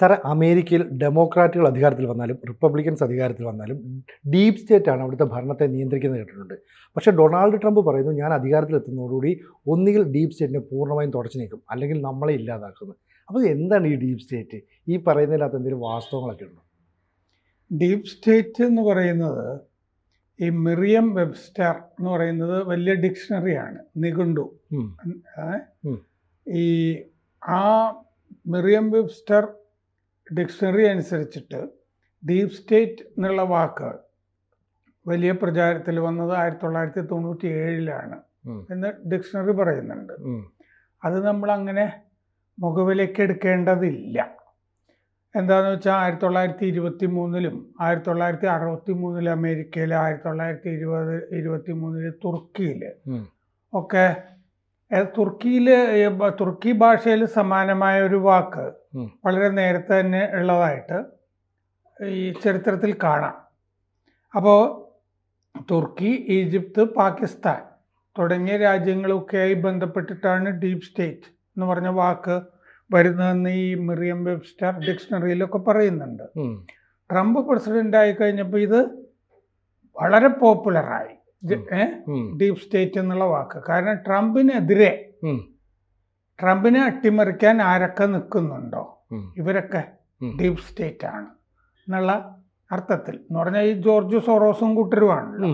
സാറേ അമേരിക്കയിൽ ഡെമോക്രാറ്റുകൾ അധികാരത്തിൽ വന്നാലും റിപ്പബ്ലിക്കൻസ് അധികാരത്തിൽ വന്നാലും ഡീപ് സ്റ്റേറ്റാണ് ആണ് അവിടുത്തെ ഭരണത്തെ നിയന്ത്രിക്കുന്നത് കേട്ടിട്ടുണ്ട്. പക്ഷേ ഡൊണാൾഡ് ട്രംപ് പറയുന്നു ഞാൻ അധികാരത്തിൽ എത്തുന്നതോടുകൂടി ഒന്നുകിൽ ഡീപ് സ്റ്റേറ്റിനെ പൂർണമായും തുടച്ചു നീക്കും അല്ലെങ്കിൽ നമ്മളെ ഇല്ലാതാക്കുന്നു. അപ്പോൾ എന്താണ് ഈ ഡീപ് സ്റ്റേറ്റ്? ഈ പറയുന്നതിനകത്ത് എന്തെങ്കിലും വാസ്തവങ്ങളൊക്കെ ഉണ്ടോ? ഡീപ് സ്റ്റേറ്റ് എന്ന് പറയുന്നത് ഈ മിറിയം വെബ്സ്റ്റർ എന്ന് പറയുന്നത് വലിയ ഡിക്ഷണറിയാണ് നിഘണ്ടു. ഈ ആ മിറിയം വെബ്സ്റ്റർ ഡിക്ഷണറി അനുസരിച്ചിട്ട് ഡീപ് സ്റ്റേറ്റ് എന്നുള്ള വാക്ക് വലിയ പ്രചാരത്തിൽ വന്നത് ആയിരത്തി തൊള്ളായിരത്തി തൊണ്ണൂറ്റി ഏഴിലാണ് എന്ന് ഡിക്ഷണറി പറയുന്നുണ്ട്. അത് നമ്മൾ അങ്ങനെ മുഖവിലേക്ക് എടുക്കേണ്ടതില്ല. എന്താണെന്ന് വെച്ചാൽ ആയിരത്തി തൊള്ളായിരത്തി ഇരുപത്തി മൂന്നിലും ആയിരത്തി തൊള്ളായിരത്തി അറുപത്തി മൂന്നിൽ അമേരിക്കയിൽ ആയിരത്തി തൊള്ളായിരത്തി ഇരുപത് ഇരുപത്തി മൂന്നിൽ തുർക്കിയിൽ. ഒക്കെ തുർക്കിയിൽ തുർക്കി ഭാഷയിൽ സമാനമായ ഒരു വാക്ക് വളരെ നേരത്തെ തന്നെ ഉള്ളതായിട്ട് ഈ ചരിത്രത്തിൽ കാണാം. അപ്പോൾ തുർക്കി ഈജിപ്ത് പാകിസ്ഥാൻ തുടങ്ങിയ രാജ്യങ്ങളൊക്കെയായി ബന്ധപ്പെട്ടിട്ടാണ് ഡീപ് സ്റ്റേറ്റ് എന്ന് പറഞ്ഞ വാക്ക് വരുന്നതെന്ന് ഈ മിറിയം വെബ്സ്റ്റർ ഡിക്ഷണറിയിലൊക്കെ പറയുന്നുണ്ട്. ട്രംപ് പ്രസിഡന്റ് ആയി കഴിഞ്ഞപ്പോൾ ഇത് വളരെ പോപ്പുലറായി. ഡീപ് സ്റ്റേറ്റ് എന്നുള്ള വാക്ക്. കാരണം ട്രംപിനെതിരെ ട്രംപിനെ അട്ടിമറിക്കാൻ ആരൊക്കെ നിൽക്കുന്നുണ്ടോ. ഇവരൊക്കെ ഡീപ് സ്റ്റേറ്റ് ആണ് എന്നുള്ള അർത്ഥത്തിൽ. എന്ന് പറഞ്ഞാൽ ഈ ജോർജ് സോറോസും കൂട്ടരുമാണല്ലോ.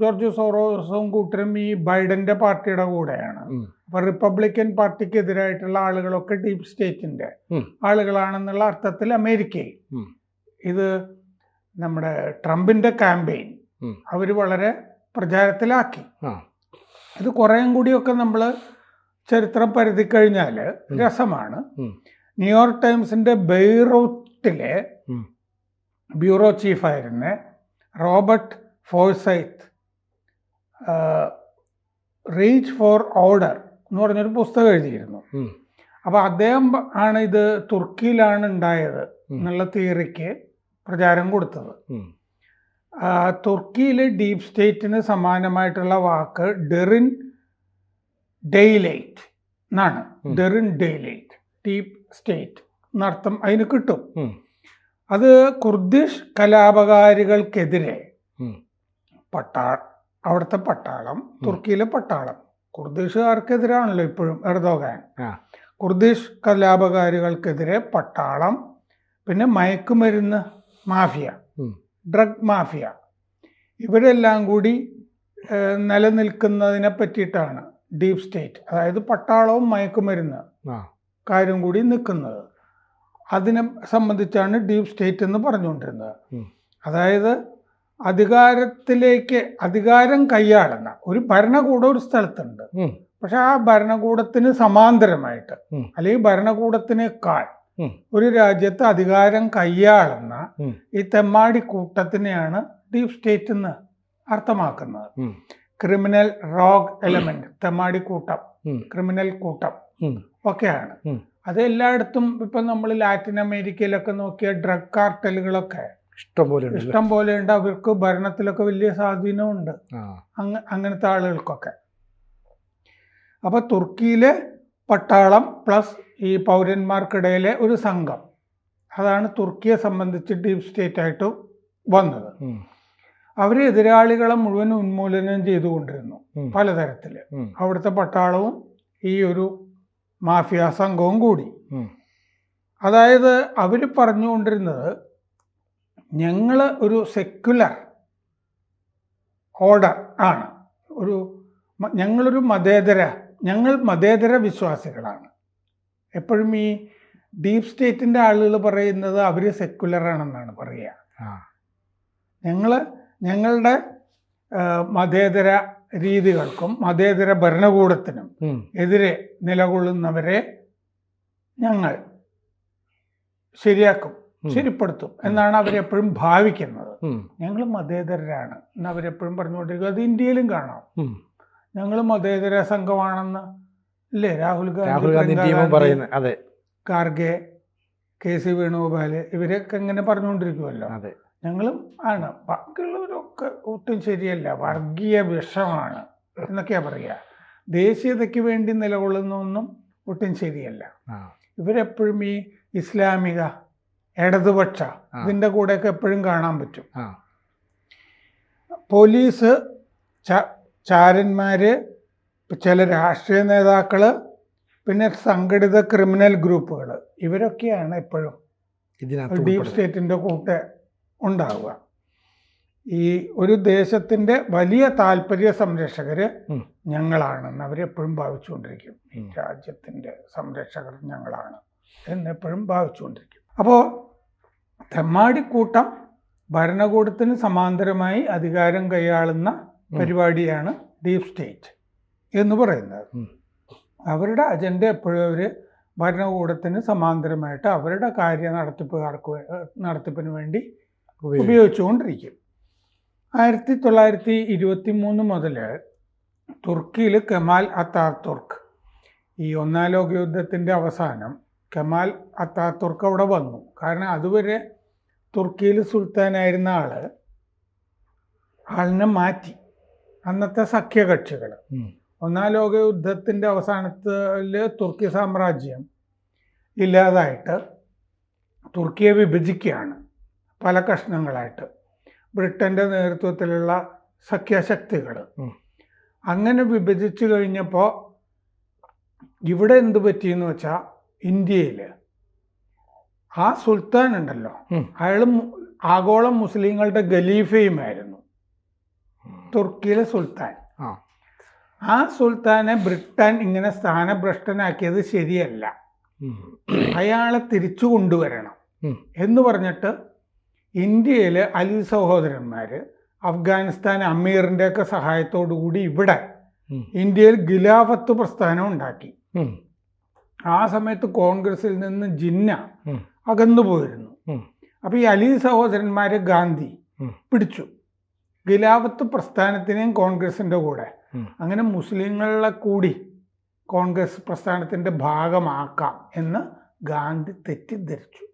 ജോർജ് സോറോസും കൂട്ടരും ഈ ബൈഡന്റെ പാർട്ടിയുടെ കൂടെയാണ്. അപ്പൊ റിപ്പബ്ലിക്കൻ പാർട്ടിക്ക് എതിരായിട്ടുള്ള ആളുകളൊക്കെ ഡീപ് സ്റ്റേറ്റിന്റെ ആളുകളാണെന്നുള്ള അർത്ഥത്തിൽ അമേരിക്കയിൽ. ഇത് നമ്മുടെ ട്രംപിന്റെ ക്യാമ്പയിൻ അവർ അവർ വളരെ പ്രചാരത്തിലാക്കി. ഇത് കുറേയും കൂടിയൊക്കെ നമ്മൾ ചരിത്രം പരതി കഴിഞ്ഞാൽ രസമാണ്. ന്യൂയോർക്ക് ടൈംസിന്റെ ബെയ്റൂട്ടിലെ. Bureau ചീഫായിരുന്ന Robert Forsyth reach for order എന്ന് പറഞ്ഞൊരു പുസ്തകം എഴുതിയിരുന്നു. അപ്പോൾ അദ്ദേഹം ആണ് ഇത് തുർക്കിയിലാണ് ഉണ്ടായത്. എന്നുള്ള തിയറിക്ക് പ്രചാരം കൊടുത്തത് തുർക്കിയിലെ ഡീപ് സ്റ്റേറ്റിന് സമാനമായിട്ടുള്ള വാക്ക് ഡെറിൻ ഡെയിലൈറ്റ് എന്നാണ്. ഡെറിൻ ഡെയിലൈറ്റ് ഡീപ് സ്റ്റേറ്റ് എന്നർത്ഥം അതിന് കിട്ടും അത് കുർദിഷ് കലാപകാരികൾക്കെതിരെ. പട്ടാ അവിടുത്തെ പട്ടാളം തുർക്കിയിലെ പട്ടാളം കുർദിഷുകാർക്കെതിരാണല്ലോ ഇപ്പോഴും എർദോഗാൻ. കുർദിഷ് കലാപകാരികൾക്കെതിരെ പട്ടാളം പിന്നെ മയക്കുമരുന്ന് മാഫിയ. Drug mafia. ഇവരെല്ലാം കൂടി നിലനിൽക്കുന്നതിനെ പറ്റിയിട്ടാണ് ഡീപ് സ്റ്റേറ്റ് അതായത് പട്ടാളവും മയക്കുമരുന്ന്. കാര്യം കൂടി നിൽക്കുന്നത്. അതിനെ സംബന്ധിച്ചാണ് ഡീപ് സ്റ്റേറ്റ് എന്ന് പറഞ്ഞുകൊണ്ടിരുന്നത്. അതായത് അധികാരത്തിലേക്ക് അധികാരം കൈയാളുന്ന ഒരു ഭരണകൂടം ഒരു സ്ഥലത്തുണ്ട്. പക്ഷെ ആ ഭരണകൂടത്തിന് സമാന്തരമായിട്ട് അല്ലെങ്കിൽ ഭരണകൂടത്തിനേക്കാൾ. ഒരു രാജ്യത്ത് അധികാരം കൈയാളുന്ന. ഈ തെമ്മാടി കൂട്ടത്തിനെയാണ് ഡീപ് സ്റ്റേറ്റ് എന്ന് അർത്ഥമാക്കുന്നത്. ക്രിമിനൽ റോഗ് എലമെന്റ് തെമ്മാടി കൂട്ടം ക്രിമിനൽ കൂട്ടം. ഒക്കെയാണ്. അത് എല്ലായിടത്തും ഇപ്പം നമ്മൾ ലാറ്റിൻ അമേരിക്കയിലൊക്കെ നോക്കിയ ഡ്രഗ് കാർട്ടലുകളൊക്കെ ഇഷ്ടം പോലെ ഉണ്ട്. അവർക്ക് ഭരണത്തിലൊക്കെ വലിയ സ്വാധീനമുണ്ട് അങ്ങനത്തെ ആളുകൾക്കൊക്കെ. അപ്പോൾ തുർക്കിയിലെ പട്ടാളം പ്ലസ് ഈ പൗരന്മാർക്കിടയിലെ ഒരു സംഘം. അതാണ് തുർക്കിയെ സംബന്ധിച്ച് ഡീപ് സ്റ്റേറ്റ് ആയിട്ട് വന്നത്. അവരെ അവർ എതിരാളികളെ മുഴുവൻ ഉന്മൂലനം ചെയ്തുകൊണ്ടിരുന്നു. പലതരത്തിൽ. അവിടുത്തെ പട്ടാളവും ഈ ഒരു മാഫിയ സംഘവും കൂടി. അതായത് അവർ പറഞ്ഞുകൊണ്ടിരുന്നത് ഞങ്ങൾ ഒരു സെക്യുലർ ഓർഡർ ആണ്. ഒരു ഞങ്ങളൊരു മതേതര ഞങ്ങൾ മതേതര വിശ്വാസികളാണ്. എപ്പോഴും ഈ ഡീപ് സ്റ്റേറ്റിന്റെ ആളുകൾ പറയുന്നത് അവർ സെക്യുലർ ആണെന്നാണ് പറയുക. ഞങ്ങൾ ഞങ്ങളുടെ മതേതര രീതികൾക്കും മതേതര ഭരണകൂടത്തിനും എതിരെ നിലകൊള്ളുന്നവരെ ഞങ്ങൾ ശരിയാക്കും. ശരിപ്പെടുത്തും എന്നാണ് അവരെപ്പോഴും ഭാവിക്കുന്നത്. ഞങ്ങൾ മതേതരരാണ് എന്ന് അവരെപ്പോഴും പറഞ്ഞുകൊണ്ടിരിക്കുക അത് ഇന്ത്യയിലും കാണാം. ഞങ്ങൾ മതേതര സംഘമാണെന്ന് ഇല്ലേ? രാഹുൽ രാഹുൽ ഗാന്ധി ടീമും ഗാന്ധി, പറയുന്നത് അതെ. ഖാർഗെ കെ സി വേണുഗോപാൽ ഇവരൊക്കെ ഇങ്ങനെ പറഞ്ഞുകൊണ്ടിരിക്കുമല്ലോ അതെ. ഞങ്ങളും ആണ്. ബാക്കിയുള്ളവരൊക്കെ ഒട്ടും ശരിയല്ല. വർഗീയ വിഷമാണ് എന്നൊക്കെയാ പറയുക ദേശീയതയ്ക്ക് വേണ്ടി നിലകൊള്ളുന്നൊന്നും ഒട്ടും ശരിയല്ല. ഇവരെപ്പോഴും ഈ ഇസ്ലാമിക ഇടതുപക്ഷ. ഇതിന്റെ കൂടെയൊക്കെ എപ്പോഴും കാണാൻ പറ്റും. പോലീസ് ച ചാരന്മാര് ചില രാഷ്ട്രീയ നേതാക്കൾ പിന്നെ സംഘടിത ക്രിമിനൽ ഗ്രൂപ്പുകൾ ഇവരൊക്കെയാണ് എപ്പോഴും ഡീപ് സ്റ്റേറ്റിന്റെ കൂട്ട് ഉണ്ടാവുക ഈ ഒരു ദേശത്തിന്റെ വലിയ താല്പര്യ സംരക്ഷകർ. ഞങ്ങളാണെന്ന് അവരെപ്പോഴും ഭാവിച്ചുകൊണ്ടിരിക്കും ഈ. രാജ്യത്തിന്റെ സംരക്ഷകർ ഞങ്ങളാണ് എന്നെപ്പോഴും ഭാവിച്ചുകൊണ്ടിരിക്കും അപ്പോൾ തെമ്മാടിക്കൂട്ടം ഭരണകൂടത്തിന് സമാന്തരമായി അധികാരം കൈയാളുന്ന. പരിപാടിയാണ് ഡീപ് സ്റ്റേറ്റ് എന്ന് പറയുന്നത്. അവരുടെ അജണ്ട എപ്പോഴും അവർ ഭരണകൂടത്തിന് സമാന്തരമായിട്ട് അവരുടെ കാര്യ നടത്തിപ്പ് നടക്കുക നടത്തിപ്പിന് വേണ്ടി. ഉപയോഗിച്ചുകൊണ്ടിരിക്കും ആയിരത്തി തൊള്ളായിരത്തി ഇരുപത്തി മൂന്ന് മുതൽ തുർക്കിയിൽ കെമാൽ അത്താതുർക്ക് ഈ ഒന്നാം ലോക യുദ്ധത്തിന്റെ അവസാനം കെമാൽ അത്താതുർക്ക് അവിടെ വന്നു കാരണം അതുവരെ തുർക്കിയിൽ സുൽത്താനായിരുന്ന ആൾ ആളിനെ മാറ്റി അന്നത്തെ സഖ്യകക്ഷികൾ. ഒന്നാം ലോക യുദ്ധത്തിന്റെ അവസാനത്തിൽ തുർക്കി സാമ്രാജ്യം ഇല്ലാതായിട്ട് തുർക്കിയെ വിഭജിക്കുകയാണ് പല കഷ്ണങ്ങളായിട്ട്. ബ്രിട്ടന്റെ നേതൃത്വത്തിലുള്ള സഖ്യശക്തികൾ. അങ്ങനെ വിഭജിച്ചു കഴിഞ്ഞപ്പോൾ ഇവിടെ എന്ത് പറ്റിയെന്ന് വെച്ചാൽ ഇന്ത്യയിൽ ആ സുൽത്താൻ ഉണ്ടല്ലോ. അയാൾ ആഗോളം മുസ്ലിങ്ങളുടെ ഖലീഫയുമായിരുന്നു. തുർക്കിയിലെ സുൽത്താൻ. ആ. സുൽത്താനെ ബ്രിട്ടൻ ഇങ്ങനെ സ്ഥാനഭ്രഷ്ടനാക്കിയത് ശരിയല്ല. അയാളെ തിരിച്ചു കൊണ്ടുവരണം. എന്ന് പറഞ്ഞിട്ട് ഇന്ത്യയിൽ അലി സഹോദരന്മാർ അഫ്ഗാനിസ്ഥാൻ അമീറിന്റെയൊക്കെ സഹായത്തോടു കൂടി ഇവിടെ ഇന്ത്യയിൽ ഖിലാഫത്ത് പ്രസ്ഥാനം ഉണ്ടാക്കി. ആ സമയത്ത് കോൺഗ്രസിൽ നിന്ന് ജിന്ന. അകന്നു പോയിരുന്നു. അപ്പം അപ്പോൾ ഈ അലി സഹോദരന്മാരെ ഗാന്ധി പിടിച്ചു. ഖിലാഫത്ത് പ്രസ്ഥാനത്തിനെയും കോൺഗ്രസിന്റെ കൂടെ. അങ്ങനെ മുസ്ലിങ്ങളെ കൂടി കോൺഗ്രസ് പ്രസ്ഥാനത്തിന്റെ ഭാഗമാക്കാം എന്ന് ഗാന്ധി തെറ്റിദ്ധരിച്ചു.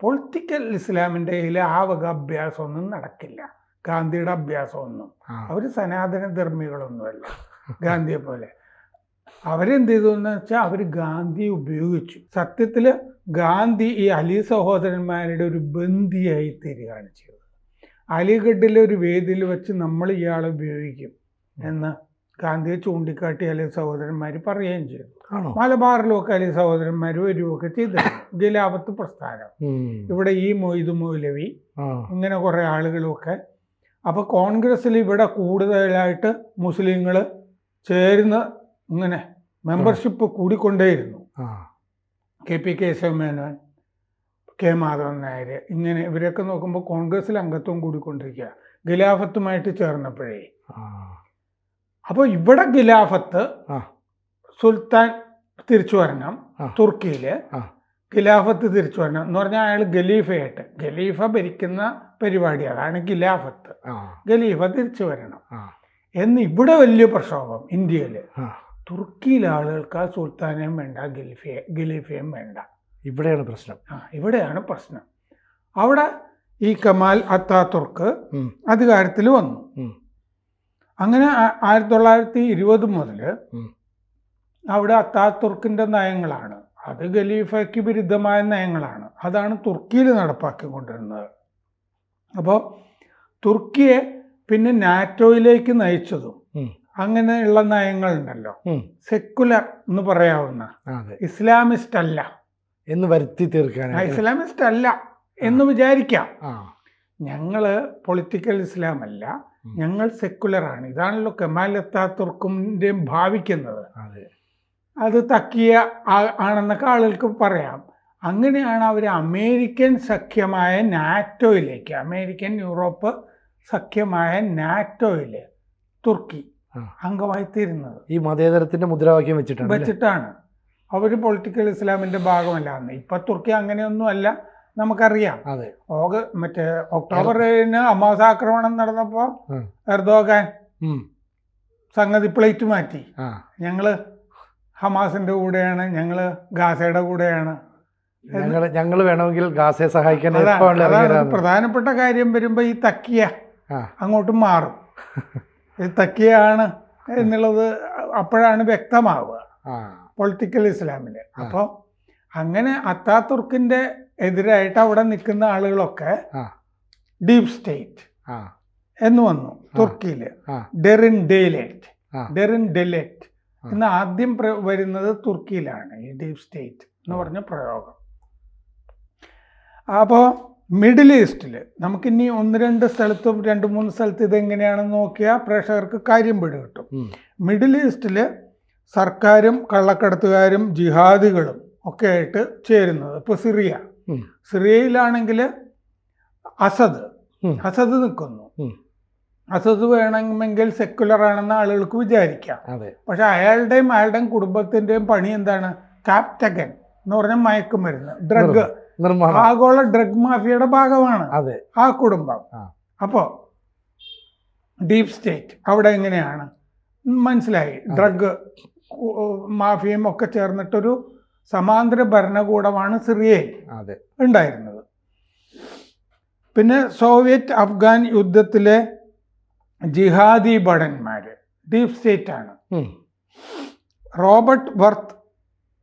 പൊളിറ്റിക്കൽ ഇസ്ലാമിന്റെ കയ്യിൽ ആ വക അഭ്യാസമൊന്നും നടക്കില്ല. ഗാന്ധിയുടെ അഭ്യാസമൊന്നും. അവർ സനാതന ധർമ്മികളൊന്നുമല്ല. ഗാന്ധിയെ പോലെ. അവരെന്ത് ചെയ്തു എന്ന് വെച്ചാൽ അവർ ഗാന്ധി ഉപയോഗിച്ചു. സത്യത്തിൽ ഗാന്ധി ഈ അലി സഹോദരന്മാരുടെ ഒരു ബന്ധിയായി തീരുകയാണ് ചെയ്തത്. അലിഗഡിലെ ഒരു വേദിയിൽ വെച്ച് നമ്മൾ ഇയാളെ ഉപയോഗിക്കും. എന്ന് ഗാന്ധിയെ ചൂണ്ടിക്കാട്ടി അലി സഹോദരന്മാർ പറയുകയും ചെയ്തു. മലബാറിലൊക്കെ അലി സഹോദരന്മാർ വരികയൊക്കെ ചെയ്തു ഖിലാഫത്ത് പ്രസ്ഥാനം. ഇവിടെ ഈ മൊയ്തു മൗലവി ആ. ഇങ്ങനെ കുറേ ആളുകളൊക്കെ. അപ്പോൾ കോൺഗ്രസ്സിൽ ഇവിടെ കൂടുതലായിട്ട് മുസ്ലിങ്ങൾ ചേർന്ന് ഇങ്ങനെ membership കൂടിക്കൊണ്ടേയിരുന്നു. K P Kesavamenon K Madhavan Nair ഇങ്ങനെ ഇവരൊക്കെ നോക്കുമ്പോൾ കോൺഗ്രസ്സിൽ അംഗത്വം കൂടിക്കൊണ്ടിരിക്കുക ഖിലാഫത്തുമായിട്ട് ചേർന്നപ്പോഴേ. അപ്പോൾ ഇവിടെ ഖിലാഫത്ത് ആ. സുൽത്താൻ തിരിച്ചു വരണം തുർക്കിയിൽ ഖിലാഫത്ത് തിരിച്ചു വരണം എന്ന് പറഞ്ഞാൽ അയാൾ ഖലീഫയായിട്ട്. ഖലീഫ ഭരിക്കുന്ന പരിപാടി അതാണ് ഖിലാഫത്ത്. ഖലീഫ തിരിച്ചു വരണം. എന്ന് ഇവിടെ വലിയ പ്രക്ഷോഭം ഇന്ത്യയിൽ. തുർക്കിയിലെ ആളുകൾക്ക് ആ സുൽത്താനെയും വേണ്ട ഖലീഫയെ ഖലീഫയും വേണ്ട. ഇവിടെയാണ് പ്രശ്നം. ആ ഇവിടെയാണ് പ്രശ്നം. അവിടെ ഈ കമാൽ അത്താ തുർക്ക് അധികാരത്തിൽ വന്നു. അങ്ങനെ ആയിരത്തി തൊള്ളായിരത്തി ഇരുപത് മുതൽ. അവിടെ അത്താതുർക്കിന്റെ നയങ്ങളാണ്. അത് ഖലീഫയ്ക്ക് വിരുദ്ധമായ നയങ്ങളാണ്. അതാണ് തുർക്കിയിൽ നടപ്പാക്കിക്കൊണ്ടിരുന്നത്. അപ്പോൾ തുർക്കിയെ പിന്നെ നാറ്റോയിലേക്ക് നയിച്ചതും. അങ്ങനെയുള്ള നയങ്ങളുണ്ടല്ലോ. സെക്കുലർ എന്ന് പറയാവുന്ന ഇസ്ലാമിസ്റ്റ് അല്ല. എന്ന് വരുത്തി തീർക്കാൻ ഇസ്ലാമിസ്റ്റ് അല്ല എന്ന് വിചാരിക്കാം. ഞങ്ങൾ പൊളിറ്റിക്കൽ ഇസ്ലാം അല്ല. ഞങ്ങൾ സെക്കുലറാണ് ഇതാണല്ലോ കമാൽ അത്താത്തുർക്കിന്റെയും ഭാവിക്കുന്നത്. അതെ. തക്കിയ ആണെന്നൊക്കെ ആളുകൾക്ക് പറയാം. അങ്ങനെയാണ് അവർ അമേരിക്കൻ സഖ്യമായ നാറ്റോയിലേക്ക് അമേരിക്കൻ യൂറോപ്പ് സഖ്യമായ നാറ്റോയിൽ തുർക്കി. അംഗമായി തീരുന്നത് ഈ മതേതരത്തിന്റെ മുദ്രാവാക്യം വെച്ചിട്ടാണ് വെച്ചിട്ടാണ്. അവർ പൊളിറ്റിക്കൽ ഇസ്ലാമിന്റെ ഭാഗമല്ല. ഇപ്പം തുർക്കി അങ്ങനെയൊന്നും അല്ല നമുക്കറിയാം. അതെ. ഓഗ മറ്റേ ഒക്ടോബറിന് അമാസ ഹമാസ് ആക്രമണം നടന്നപ്പോൾ ഉം. എർദോഗാൻ സംഗതി പ്ലേറ്റ് മാറ്റി. ഞങ്ങൾ ഹമാസിന്റെ കൂടെയാണ് ഞങ്ങൾ ഗാസയുടെ കൂടെയാണ്. ഞങ്ങൾ ഞങ്ങൾ വേണമെങ്കിൽ ഗാസയെ സഹായിക്കാൻ. പ്രധാനപ്പെട്ട കാര്യം വരുമ്പോൾ ഈ തക്കിയ അങ്ങോട്ട് മാറും. ഈ തക്കിയാണ് എന്നുള്ളത് അപ്പോഴാണ് വ്യക്തമാവുക. പൊളിറ്റിക്കൽ ഇസ്ലാമിൽ അപ്പോൾ അങ്ങനെ അത്താതുർക്കിന്റെ എതിരായിട്ട് അവിടെ നിൽക്കുന്ന ആളുകളൊക്കെ ഡീപ് സ്റ്റേറ്റ് എന്ന് വന്നു തുർക്കിയിൽ ഡെറിൻ ഡെയിലേറ്റ് ഡെറിൻ ഡെലേറ്റ് എന്ന് ആദ്യം വരുന്നത് തുർക്കിയിലാണ് ഈ ഡീപ് സ്റ്റേറ്റ് എന്ന് പറഞ്ഞ പ്രയോഗം. അപ്പോൾ മിഡിൽ ഈസ്റ്റിൽ നമുക്കിനി ഒന്ന് രണ്ട് സ്ഥലത്തും രണ്ട് മൂന്ന് സ്ഥലത്ത് ഇതെങ്ങനെയാണെന്ന് നോക്കിയാൽ പ്രേക്ഷകർക്ക് കാര്യം പിടികിട്ടും കിട്ടും. മിഡിൽ ഈസ്റ്റിൽ സർക്കാരും കള്ളക്കടത്തുകാരും ജിഹാദികളും ഒക്കെ ആയിട്ട് ചേരുന്നത് ഇപ്പോൾ സിറിയ. സിറിയയിലാണെങ്കിൽ അസദ്. അസദ് നിൽക്കുന്നു അസദ് വേണമെങ്കിൽ സെക്യുലർ ആണെന്ന് ആളുകൾക്ക് വിചാരിക്കാം. പക്ഷെ അയാളുടെയും അയാളുടെയും കുടുംബത്തിന്റെയും പണി എന്താണ്? കാപ്റ്റകൻ എന്ന് പറഞ്ഞ മയക്കുമരുന്ന് ഡ്രഗ് ആഗോള ഡ്രഗ് മാഫിയയുടെ ഭാഗമാണ് ആ കുടുംബം. അപ്പോ ഡീപ് സ്റ്റേറ്റ് അവിടെ എങ്ങനെയാണ്? മനസ്സിലായി. ഡ്രഗ് മാഫിയയും ഒക്കെ ചേർന്നിട്ടൊരു സമാന്തര ഭരണകൂടമാണ് സിറിയയിൽ അതെ. ഉണ്ടായിരുന്നത്. പിന്നെ സോവിയറ്റ് അഫ്ഗാൻ യുദ്ധത്തിലെ ജിഹാദി ഭടന്മാർ ഡീപ് സ്റ്റേറ്റ് ആണ്. റോബർട്ട് വർത്ത്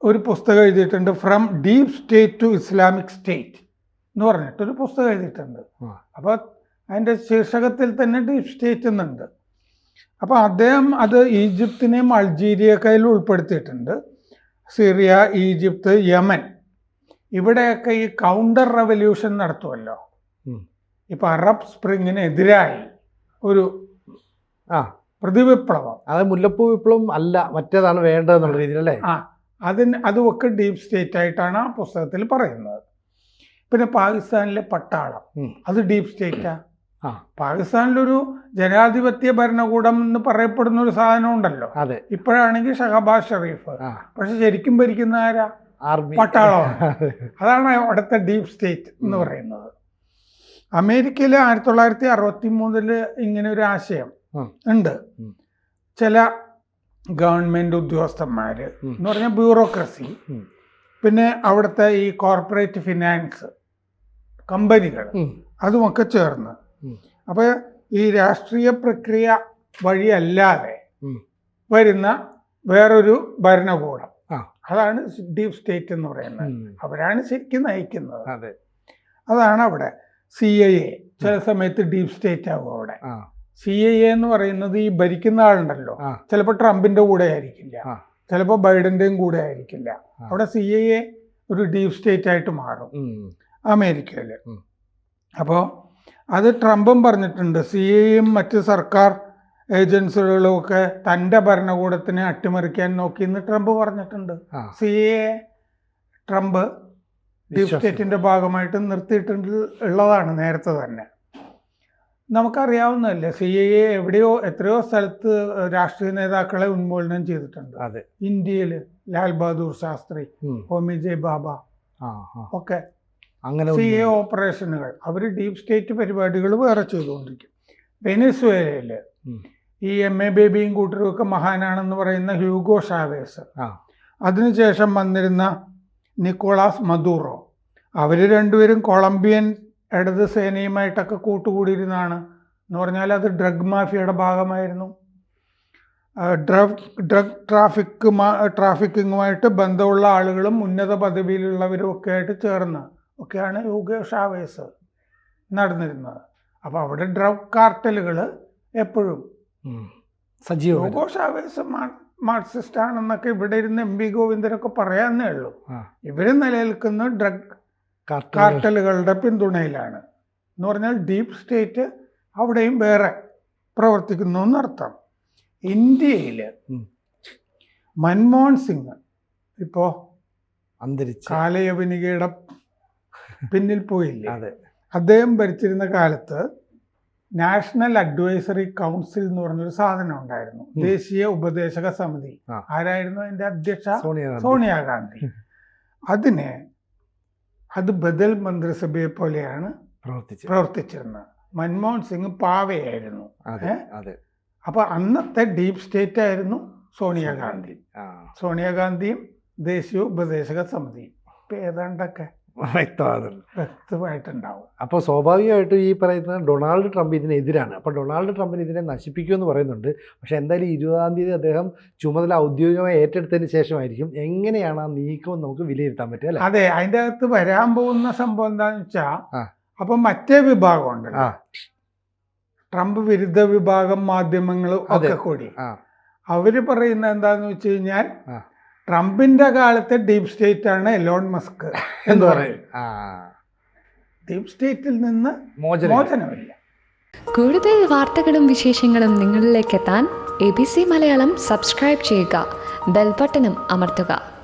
ഒരു പുസ്തകം എഴുതിയിട്ടുണ്ട് from deep state to Islamic state എന്ന് പറഞ്ഞിട്ടൊരു പുസ്തകം എഴുതിയിട്ടുണ്ട്. അപ്പോൾ അതിന്റെ ശീർഷകത്തിൽ തന്നെ ഡീപ് സ്റ്റേറ്റ് എന്നുണ്ട്. അപ്പോൾ അദ്ദേഹം അത് ഈജിപ്തിനെയും അൾജീരിയക്കയിലും ഉൾപ്പെടുത്തിയിട്ടുണ്ട്. Syria Egypt Yemen. ഇവിടെയൊക്കെ ഈ കൗണ്ടർ റവല്യൂഷൻ നടത്തുമല്ലോ ഇപ്പൊ അറബ് സ്പ്രിങ്ങിനെതിരായി ഒരു ആ. പ്രതിവിപ്ലവം. അത് മുല്ലപ്പൂ വിപ്ലവം അല്ല മറ്റേതാണ് വേണ്ടതെന്നുള്ള രീതിയിൽ അല്ലേ? ആ. അതിന് അതുമൊക്കെ ഡീപ് സ്റ്റേറ്റ് ആയിട്ടാണ് ആ പുസ്തകത്തിൽ പറയുന്നത്. പിന്നെ പാകിസ്ഥാനിലെ പട്ടാളം. അത് ഡീപ് സ്റ്റേറ്റാ ആ. പാകിസ്ഥാനിലൊരു ജനാധിപത്യ ഭരണകൂടം എന്ന് പറയപ്പെടുന്ന ഒരു സാധനം ഉണ്ടല്ലോ അതെ. ഇപ്പോഴാണെങ്കിൽ ഷഹബാസ് ഷെറീഫ് പക്ഷെ ശരിക്കും ഭരിക്കുന്ന ആരാ? ആർമി. പട്ടാളമാണ്. അതാണ് അവിടുത്തെ ഡീപ് സ്റ്റേറ്റ് എന്ന് പറയുന്നത്. അമേരിക്കയിൽ ആയിരത്തി തൊള്ളായിരത്തി അറുപത്തി മൂന്നിൽ ഇങ്ങനെ ഒരു ആശയം ഉണ്ട് ചില ഗവൺമെന്റ് ഉദ്യോഗസ്ഥന്മാർ എന്ന് പറഞ്ഞ ബ്യൂറോക്രസി. പിന്നെ അവിടുത്തെ ഈ കോർപ്പറേറ്റ് ഫിനാൻസ് കമ്പനികൾ. അതുമൊക്കെ ചേർന്ന്. അപ്പോൾ ഈ രാഷ്ട്രീയ പ്രക്രിയ വഴിയല്ലാതെ വരുന്ന വേറൊരു ഭരണകൂടം. അതാണ് ഡീപ് സ്റ്റേറ്റ് എന്ന് പറയുന്നത്. അവരാണ് ശരിക്കും നയിക്കുന്നത്. അതെ. അതാണ് അവിടെ സി ഐ എ ചില സമയത്ത് ഡീപ് സ്റ്റേറ്റ് ആകും അവിടെ. സി ഐ എ എന്ന് പറയുന്നത് ഈ ഭരിക്കുന്ന ആളുണ്ടല്ലോ. ചിലപ്പോൾ ട്രംപിന്റെ കൂടെ ആയിരിക്കില്ല. ചിലപ്പോൾ ബൈഡന്റെയും കൂടെ ആയിരിക്കില്ല. അവിടെ സി ഐ എ ഒരു ഡീപ് സ്റ്റേറ്റ് ആയിട്ട് മാറും. അമേരിക്കയിൽ അപ്പോൾ അത് ട്രംപും പറഞ്ഞിട്ടുണ്ട്. സി എയും മറ്റ് സർക്കാർ ഏജൻസികളും ഒക്കെ തന്റെ ഭരണകൂടത്തിനെ അട്ടിമറിക്കാൻ നോക്കിയെന്ന് ട്രംപ് പറഞ്ഞിട്ടുണ്ട്. സി എ ട്രംപ് ഡീപ് സ്റ്റേറ്റിന്റെ ഭാഗമായിട്ട് നിർത്തിയിട്ടുണ്ട് ഉള്ളതാണ് നേരത്തെ തന്നെ. നമുക്കറിയാവുന്നതല്ലേ സി എ എവിടെയോ എത്രയോ സ്ഥലത്ത് രാഷ്ട്രീയ നേതാക്കളെ ഉന്മൂലനം ചെയ്തിട്ടുണ്ട്. അതെ. ഇന്ത്യയിൽ ലാൽ ബഹദൂർ ശാസ്ത്രി. ഹോമി ജെ ബാബ ഒക്കെ അങ്ങനെ സി എ ഓപ്പറേഷനുകൾ. അവർ ഡീപ് സ്റ്റേറ്റ് പരിപാടികൾ വേറെ ചെയ്തുകൊണ്ടിരിക്കും. വെനസ്വേലയിൽ. ഈ എം എ ബേബിയും കൂട്ടരും ഒക്കെ മഹാനാണെന്ന് പറയുന്ന ഹ്യൂഗോ ഷാവേസ് അതിനുശേഷം വന്നിരുന്ന നിക്കോളാസ് മദൂറോ. അവർ രണ്ടുപേരും കൊളംബിയൻ ഇടത് സേനയുമായിട്ടൊക്കെ കൂട്ടുകൂടിയിരുന്നാണ്. എന്ന് പറഞ്ഞാൽ അത് ഡ്രഗ് മാഫിയയുടെ ഭാഗമായിരുന്നു. ഡ്രഗ് ഡ്രഗ് ട്രാഫിക് ട്രാഫിക്കിങ്ങുമായിട്ട് ബന്ധമുള്ള ആളുകളും ഉന്നത പദവിയിലുള്ളവരും ഒക്കെ ആയിട്ട് ചേർന്ന്. ഒക്കെയാണ് യുഗ ഷാവേസ് നടന്നിരുന്നത്. അപ്പോൾ അവിടെ ഡ്രഗ് കാർട്ടലുകൾ എപ്പോഴും. സജീവ ആവേസ് ഷാവേസ് മാർക്സിസ്റ്റ് ആണെന്നൊക്കെ ഇവിടെ ഇരുന്ന് എം ബി ഗോവിന്ദനൊക്കെ പറയാന്നേ ഉള്ളൂ. ഇവർ നിലനിൽക്കുന്ന ഡ്രഗ് കാർട്ടലുകളുടെ പിന്തുണയിലാണ്. എന്ന് പറഞ്ഞാൽ ഡീപ് സ്റ്റേറ്റ് അവിടെയും വേറെ പ്രവർത്തിക്കുന്നു എന്നർത്ഥം. ഇന്ത്യയിൽ. മൻമോഹൻ സിംഗ് ഇപ്പോൾ അന്തരിച്ച്. കാലയവനികയുടെ പിന്നിൽ പോയില്ല? അതെ. അദ്ദേഹം ഭരിച്ചിരുന്ന കാലത്ത് നാഷണൽ അഡ്വൈസറി കൗൺസിൽ എന്ന് പറഞ്ഞൊരു സാധനം ഉണ്ടായിരുന്നു. ദേശീയ ഉപദേശക സമിതി. ആരായിരുന്നു അതിന്റെ അധ്യക്ഷ? സോണിയാഗാന്ധി. അതിന് അത് ബദൽ മന്ത്രിസഭയെ പോലെയാണ് പ്രവർത്തിച്ച് പ്രവർത്തിച്ചിരുന്നത്. മൻമോഹൻ സിംഗ് പാവയായിരുന്നു. അപ്പൊ അന്നത്തെ ഡീപ് സ്റ്റേറ്റ് ആയിരുന്നു സോണിയാഗാന്ധി. സോണിയാഗാന്ധിയും ദേശീയ ഉപദേശക സമിതിയും. ഇപ്പൊ ഏതാണ്ടൊക്കെ? വ്യക്തമാകുന്നുണ്ട് വ്യക്തമായിട്ടുണ്ടാവും. അപ്പോൾ സ്വാഭാവികമായിട്ടും ഈ പറയുന്ന ഡൊണാൾഡ് ട്രംപ് ഇതിനെതിരാണ് അപ്പോൾ ഡൊണാൾഡ് ട്രംപിന് ഇതിനെ നശിപ്പിക്കുമെന്ന് പറയുന്നുണ്ട്. പക്ഷേ എന്തായാലും ഇരുപതാം തീയതി അദ്ദേഹം ചുമതല ഔദ്യോഗികമായി ഏറ്റെടുത്തതിന് ശേഷമായിരിക്കും എങ്ങനെയാണ് ആ നീക്കം നമുക്ക് വിലയിരുത്താൻ പറ്റുക അല്ലേ? അതെ അതിന്റെ അകത്ത് വരാൻ പോകുന്ന സംഭവം എന്താണെന്ന് വെച്ചാൽ അപ്പം മറ്റേ വിഭാഗമുണ്ട് ആ. ട്രംപ് വിരുദ്ധ വിഭാഗം മാധ്യമങ്ങളും അതെ. ഒക്കെ കൂടി. അവർ പറയുന്ന പറയുന്നത് എന്താന്ന് വെച്ച് കഴിഞ്ഞാൽ. ട്രംപിന്റെ കാലത്തെ ഡീപ് സ്റ്റേറ്റ് ആണ് എലോൺ മസ്ക് എന്ന് പറയും. ആ. ഡീപ് സ്റ്റേറ്റിൽ നിന്ന് മോചനം. മോചനമില്ല. കൂടുതൽ വാർത്തകളും വിശേഷങ്ങളും നിങ്ങളിലേക്ക് എത്താൻ A B C Malayalam subscribe ചെയ്യുക. ബെൽബട്ടനും അമർത്തുക.